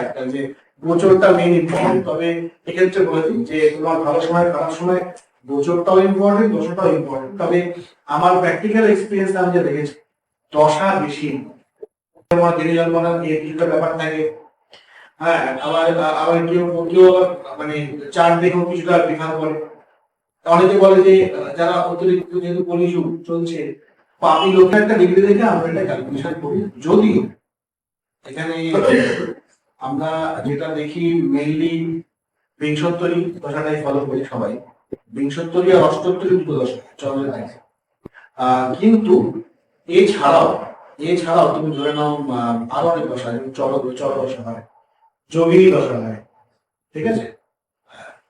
একটা যে গোচরটা তবে যে তোমার ভালো সময় সময়, গোচরটাও তবে আমার প্র্যাকটিক্যাল এক্সপিরিয়েন্স আমি দেখেছি হ্যাঁ আবার আবার কেউ কেউ মানে চার কিছুটা করে। অনেকে বলে যে, যারা অতিরিক্ত যেহেতু কলিযুগ চলছে, পাপি লোকের একটা ডিগ্রি দেখে আমরা এটা ক্যালকুলেশন করি। যদিও এখানে আমরা যেটা দেখি মেইনলি বিংশোত্তরী দশাটাই ফলো করি সবাই। বিংশোত্তরী আর অষ্টোত্তরী দুটো দশা থাকে আহ, কিন্তু এছাড়াও এছাড়াও তুমি ধরে নাও আরও অনেক দশা যেমন চর চল দশা হয় যোগিনী দশা হয় ঠিক আছে?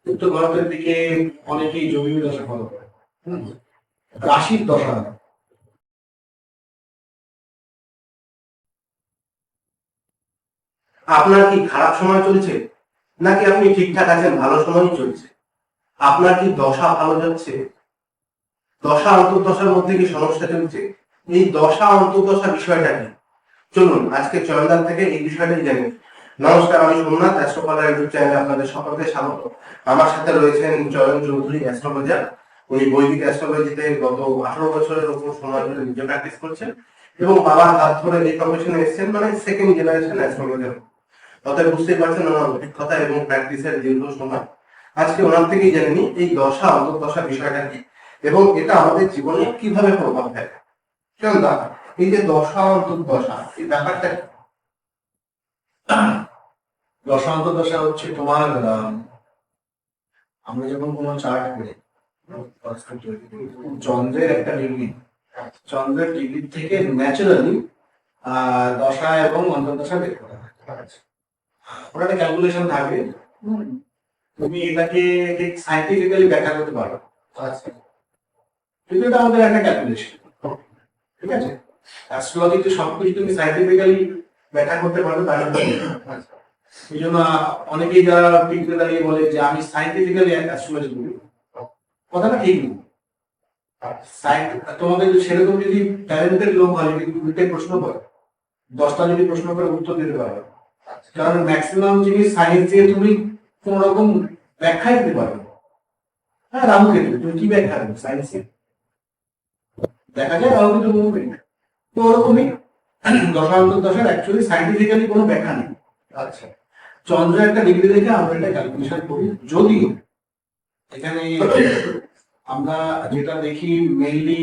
উত্তর ভারতের দিকে অনেকেই যোগিনী দশা ফলো করে। রাশির দশা হয়। আপনার কি খারাপ সময় চলছে? নাকি আপনি ঠিকঠাক আছেন, ভালো সময়ই চলছে? আপনার কি দশা ভালো যাচ্ছে? দশা অন্তর্দশার মধ্যে কি সমস্যা চলছে? এই দশা অন্তর্দশা বিষয়টা কি? চলুন, আজকে চয়নদান থেকে এই বিষয়টাই জানি। নমস্কার, আমি সোমনাথ, অ্যাস্ট্রোপালার ইউটিউব চ্যানেলে আপনাদের সকলকে স্বাগত। আমার সাথে রয়েছেন চয়ন চৌধুরী, অ্যাস্ট্রোলজার। উনি বৈদিক অ্যাস্ট্রোলজিতে গত আঠারো বছরের উপর সময় ধরে নিজে প্র্যাকটিস করছেন এবং বাবার হাত ধরে এই প্রফেশনে এসেছেন মানে সেকেন্ড জেনারেশন অ্যাস্ট্রোলজার অতএব বুঝতেই পারছেন ওনার অভিজ্ঞতা এবং প্র্যাকটিসের দীর্ঘ সময়। আজকে ওনার থেকেই জেনে নিই, এই দশা, অন্তর্দশা বিষয়টা কি? এবং এটা আমাদের জীবনে কীভাবে প্রভাব ফেলে? চল এই যে দশা, অন্তর্দশা, এই ব্যাপারটা দশা হচ্ছে তোমার আমরা যখন কোনো চার্ট করি, চন্দ্রের একটা ডিগ্রি চন্দ্রের ডিগ্রি থেকে ন্যাচারালি দশা এবং অন্তর্দশা বের করা ওটা একটা ক্যালকুলেশন থাকে তুমি এটাকে ঠিক সাইন্টিফিক্যালি ব্যাখ্যা করতে পারো। আচ্ছা। কিন্তু এটা আমাদের একটা ক্যালকুলেশন ঠিক আছে? অ্যাস্ট্রোলজিতে সবকিছু তুমি সাইন্টিফিক্যালি ব্যাখ্যা করতে পারবে তাহলে আচ্ছা। এই জন্য অনেকেই যারা পিকতে দাঁড়িয়ে বলে যে আমি সাইন্টিফিক্যালি অ্যাস্ট্রোলজি করি কথাটা ঠিক সাইন্স তোমাদের সেরকম যদি ট্যালেন্টেড লোক হয় যদি উল্টে প্রশ্ন করে দশটা যদি প্রশ্ন করে উত্তর দিতে পারবে কারণ ম্যাক্সিমাম জিনিস সায়েন্স তুমি কোন রকম ব্যাখ্যাই দিতে পারবে। না। হ্যাঁ রাহু কেতু তুমি কি ব্যাখ্যা দেবে? সায়েন্সে দেখা যায় রাহু কেতু মুভমেন্ট তো ওরকমই দশান্ত দশার অ্যাকচুয়ালি সাইন্টিফিক্যালি কোনো ব্যাখ্যা নেই। আচ্ছা। চন্দ্র একটা ডিগ্রি দেখে আমরা এটা ক্যালকুলেশন করি। যদিও এখানে আমরা যেটা দেখি মেইনলি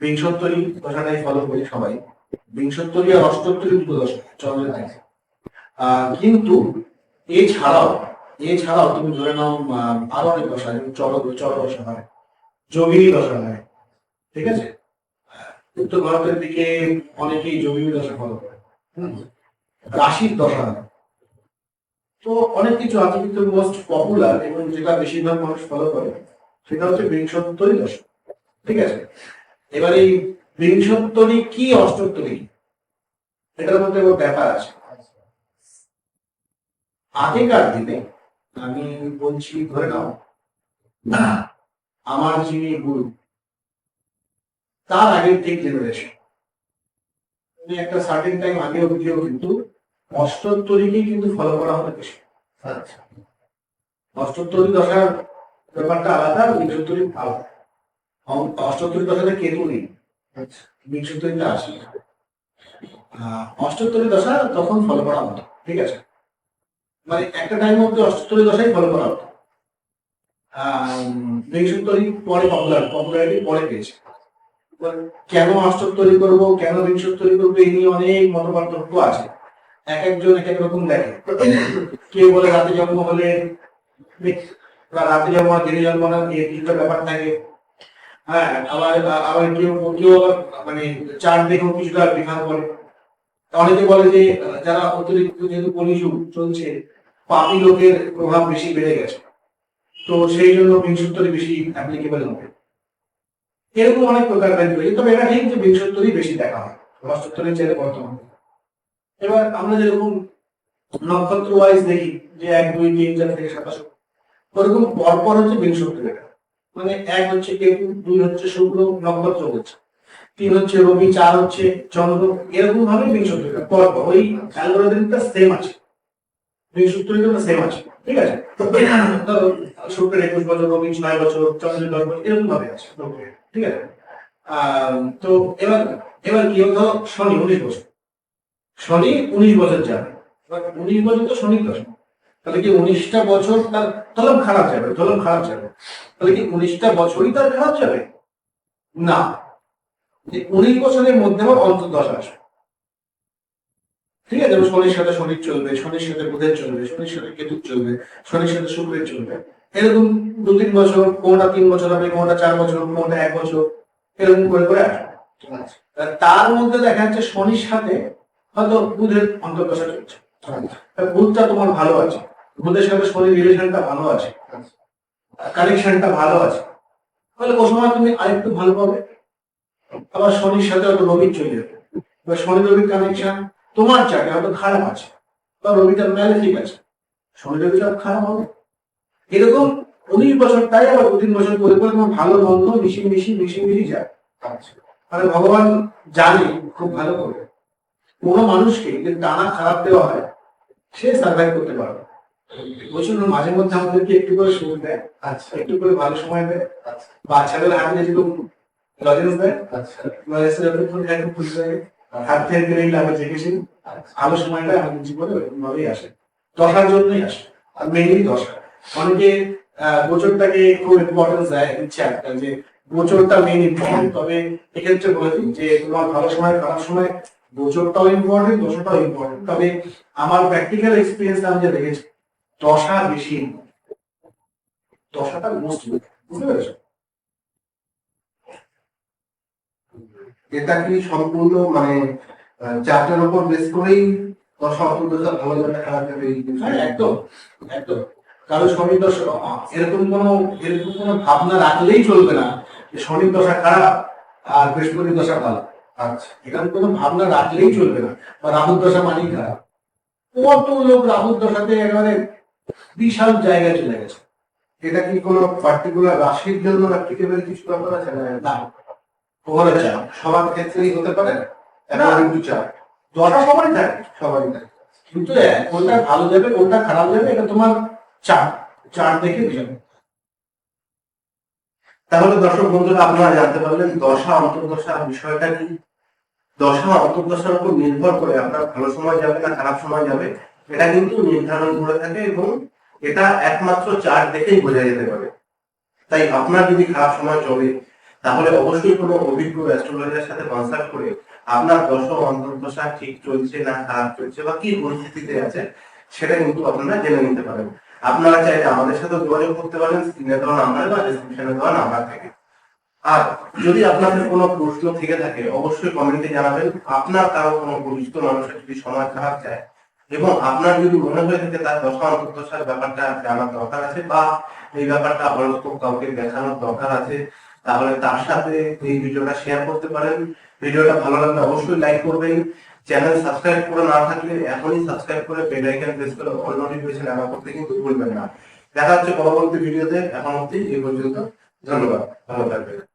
বিংশোত্তরী দশাটাই ফলো করি সবাই। বিংশোত্তরী আর অষ্টোত্তরী দুটো দশা চন্দ্রের কিন্তু এছাড়াও এছাড়াও তুমি ধরে নাও আরও অনেক দশা যেমন চল চল দশা হয় যোগিনী দশা হয় ঠিক আছে উত্তর ভারতের দিকে অনেকেই যোগিনী দশা ফলো করে। রাশির দশা তো অনেক কিছু আছে, কিন্তু মোস্ট পপুলার এবং যেটা বেশিরভাগ মানুষ ফলো করে, সেটা হচ্ছে বিংশোত্তরী দশা, ঠিক আছে এবার এই বিংশোত্তরী কি অষ্টোত্তরী? এটার মধ্যে ব্যাপার আছে আগেকার দিনে আমি বলছি ধরে নাও আমার যিনি গুরু তার আগের ঠিক জেনারেশন একটা সার্টেন টাইম আগে অবধিও কিন্তু অষ্টোত্তরীকেই কিন্তু ফলো করা হতো বেশি। আচ্ছা। অষ্টোত্তরী দশার ব্যাপারটা আলাদা বিংশোত্তরী আলাদা। অষ্টোত্তরী দশাতে কেতু নেই। আচ্ছা। বিংশোত্তরীটা আসে অষ্টোত্তরী দশা তখন ফলো করা হতো ঠিক আছে? মানে একটা টাইম অব্দি দশাই ফলো করা হতো। পরে পপুলার পপুলারিটি পরে পেয়েছে। কেন অষ্টোত্তরী করব, কেন করব, এই নিয়ে অনেক মত পার্থক্য আছে। এক একজন এক এক রকম দেখে। বলে রাতে জন্ম হলে রাতে জন্ম দিনে জন্ম না ব্যাপার থাকে। হ্যাঁ আবার আবার কেউ কেউ মানে চার দেখেও কিছুটা বিধান করে। অনেকে বলে যে, যারা অতিরিক্ত যেহেতু কলিযুগ চলছে পাপি লোকের প্রভাব বেশি বেড়ে গেছে। তো সেই জন্য বিংশোত্তরই বেশি অ্যাপ্লিকেবল হবে। এরকম অনেক প্রকার ভ্যালু রয়েছে, তবে এটা ঠিক যে বিংশোত্তরই বেশি দেখা হয় অষ্টোত্তরের চেয়ে বর্তমানে। এবার আমরা যেরকম নক্ষত্র ওয়াইজ দেখি, যে এক, দুই, তিন, চার থেকে সাতাশ ওরকম পরপর হচ্ছে বিংশোত্তর এটা মানে এক হচ্ছে কেতু, দুই হচ্ছে শুক্র, নক্ষত্র হচ্ছে। তিন হচ্ছে রবি, চার হচ্ছে চন্দ্র এরকম ভাবে বিংশত্তরিকা পর পর ওই অ্যালগোরিদমটা সেম আছে। সেম আছে, ঠিক আছে? ধরো শুক্রের একুশ বছর রবি ছয় বছর চন্দ্রের দশ বছর এরকম ভাবে আছে ঠিক আছে? তো এবার এবার কি হলো? শনি উনিশ বছর। শনি উনিশ বছর যাবে। উনিশ বছর তো শনি দশা। তাহলে কি উনিশটা বছর তার তলব খারাপ যাবে, তলব খারাপ যাবে। তাহলে কি উনিশটা বছরই তার খারাপ যাবে? না। উনিশ বছরের মধ্যে আমার অন্তর্দশা আসবে। ঠিক আছে শনির সাথে শনির চলবে, শনির সাথে বুধের চলবে, শনির সাথে কেতুর চলবে, শনির সাথে শুক্রের চলবে। এরকম দু তিন বছর, কোনটা তিন বছর হবে, কোনটা চার বছর কোনটা এক বছর, এরকম করে করে তার মধ্যে দেখা যাচ্ছে শনির সাথে হয়তো বুধের অন্তর্দশা চলছে। বুধটা তোমার ভালো আছে। বুধের সাথে শনির রিলেশনটা ভালো আছে। কানেকশনটা ভালো আছে। তাহলে ও সময় তুমি আরেকটু ভালো পাবে। আবার শনির সাথে হয়তো রবির চলে যাবে। এবার শনি রবির কানেকশন তোমার চাকে হয়তো খারাপ আছে, বা রবিটা ম্যালেফিক আছে শনি রবিটা খারাপ হবে। এরকম উনিশ বছর, তাই আবার দু তিন বছর করে করে তোমার ভালো মন্দ মিশিয়ে মিশিয়ে মিশিয়ে মিশি যায়। মানে ভগবান জানে, খুব ভালো করে। কোনো মানুষকে যদি টানা খারাপ দেওয়া হয়, সে সার্ভাইভ করতে পারবে। বলছিল মাঝে মধ্যে আমাদেরকে একটু করে সুযোগ দেয় আচ্ছা একটু করে ভালো সময় দেয়। বাচ্চাদের হাতে যেরকম লজেন্স দেয় আচ্ছা হাত থেকে দেখেছি ভালো সময়টা আমাদের জীবনে ওরকম ভাবেই আসে। দশার জন্যই আসে, আর মেইনলি দশা। অনেকে গোচরটাকে খুব ইম্পর্টেন্স দেয় যে গোচরটা মেইন ইম্পর্টেন্ট তবে এক্ষেত্রে বলে যে, তোমার ভালো সময়, খারাপ সময়, গোচরটাও ইম্পর্টেন্ট দশাটাও ইম্পর্টেন্ট তবে আমার প্র্যাকটিক্যাল এক্সপিরিয়েন্স আমি যা দেখেছি, দশা বেশি। দশাটা মোস্ট বুঝতে পেরেছ? এটা কি সম্পূর্ণ মানে চারটার উপর বেস করেই দশা ভালো যাবে খারাপ যাবে এই জিনিসটা? একদম একদম। কারও শনি দশা এরকম কোনো এরকম কোনো ভাবনা রাখলেই চলবে না যে শনির দশা খারাপ আর বৃহস্পতির দশা ভালো। আচ্ছা। এখানে কোনো ভাবনা রাখলেই চলবে না বা রাহুর দশা মানেই খারাপ। কত লোক রাহুর দশাতে একেবারে বিশাল জায়গায় চলে গেছে। এটা কি কোনো পার্টিকুলার রাশির জন্য অ্যাপ্লিকেবল কিছু ব্যাপার আছে? না। চাপ সবার ক্ষেত্রেই হতে পারে। অ্যাকর্ডিং টু চার্ট দশা সবারই থাকে সবারই থাকে কিন্তু কোনটা ভালো যাবে কোনটা খারাপ যাবে এটা তোমার চাপ চার দেখে যাবে। তাহলে দর্শক বন্ধুরা আপনারা জানতে পারলেন দশা অন্তর্দশা বিষয়টা কি? দশা অন্তর্দশার উপর নির্ভর করে আপনার ভালো সময় যাবে না খারাপ সময় যাবে। এটা কিন্তু নির্ধারণ করে থাকে এবং এটা একমাত্র চার্ট দেখেই বোঝা যেতে পারে। তাই আপনার যদি খারাপ সময় চলে তাহলে অবশ্যই কোনো অভিজ্ঞ অ্যাস্ট্রোলজারের সাথে কনসাল্ট করে আপনার দশ অন্তর্দশা ঠিক চলছে না খারাপ চলছে বা কি পরিস্থিতিতে আছে, সেটা কিন্তু আপনারা জেনে নিতে পারেন। আপনারা চাইলে আমাদের সাথে যোগাযোগ করতে পারেন স্ক্রিনে দেওয়া নাম্বার বা ডিসক্রিপশনে দেওয়া নাম্বার থেকে। আর যদি আপনাদের কোনো প্রশ্ন থেকে থাকে, অবশ্যই কমেন্টে জানাবেন। আপনার কারও কোনো পরিচিত মানুষের যদি সময় খারাপ যায় এবং আপনার যদি মনে হয়ে থাকে তার দশা অন্তর্দশার ব্যাপারটা জানার দরকার আছে বা এই ব্যাপারটা হরস্কোপ কাউকে দেখানোর দরকার আছে তাহলে তার সাথে এই ভিডিওটা শেয়ার করতে পারেন। ভিডিওটা ভালো লাগলে অবশ্যই লাইক করবেন। চ্যানেল সাবস্ক্রাইব করে না থাকলে এখনই সাবস্ক্রাইব করে বেল আইকন প্রেস করে অল নোটিফিকেশন অন করতে কিন্তু ভুলবেন না। দেখা হচ্ছে পরবর্তী ভিডিওতে। এখন অব্দি এই পর্যন্ত। ধন্যবাদ। ভালো থাকবেন।